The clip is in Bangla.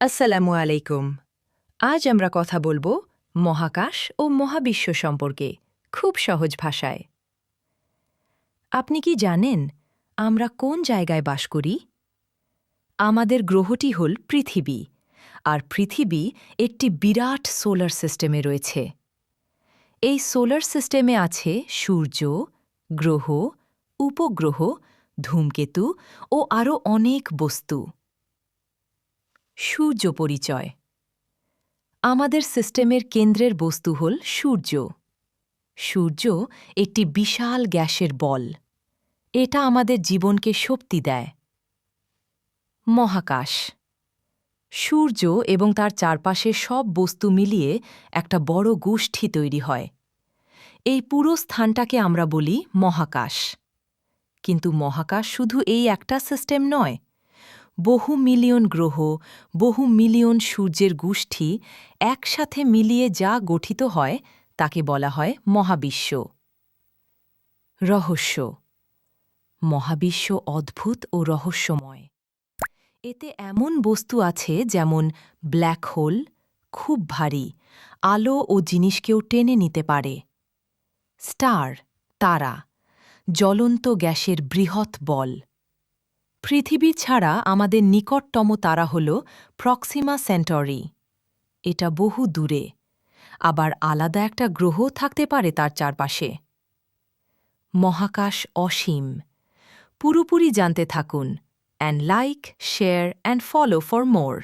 আসসালামু আলাইকুম। আজ আমরা কথা বলব মহাকাশ ও মহাবিশ্ব সম্পর্কে, খুব সহজ ভাষায়। আপনি কি জানেন আমরা কোন জায়গায় বাস করি? আমাদের গ্রহটি হল পৃথিবী, আর পৃথিবী একটি বিরাট সোলার সিস্টেমে রয়েছে। এই সোলার সিস্টেমে আছে সূর্য, গ্রহ, উপগ্রহ, ধূমকেতু ও আরও অনেক বস্তু। সূর্য পরিচয় আমাদের সিস্টেমের কেন্দ্রের বস্তু হল সূর্য। সূর্য একটি বিশাল গ্যাসের বল। এটা আমাদের জীবনকে শক্তি দেয়। মহাকাশ। সূর্য এবং তার চারপাশে সব বস্তু মিলিয়ে একটা বড় গোষ্ঠী তৈরি হয়। এই পুরো স্থানটাকে আমরা বলি মহাকাশ। কিন্তু মহাকাশ শুধু এই একটা সিস্টেম নয় বহু মিলিয়ন গ্রহ, বহু মিলিয়ন সূর্যের গোষ্ঠী একসাথে মিলিয়ে যা গঠিত হয়, তাকে বলা হয় মহাবিশ্ব। রহস্য। মহাবিশ্ব অদ্ভুত ও রহস্যময়। এতে এমন বস্তু আছে যেমন ব্ল্যাক হোল, খুব ভারী, আলো ও জিনিসকেও টেনে নিতে পারে। স্টার, তারা, জ্বলন্ত গ্যাসের বৃহৎ বল। পৃথিবী ছাড়া আমাদের নিকটতম তারা হল প্রক্সিমা সেন্টরি। এটা বহু দূরে। আবার আলাদা একটা গ্রহ থাকতে পারে তার চারপাশে। মহাকাশ অসীম। পুরোপুরি জানতে থাকুন and like share and follow for more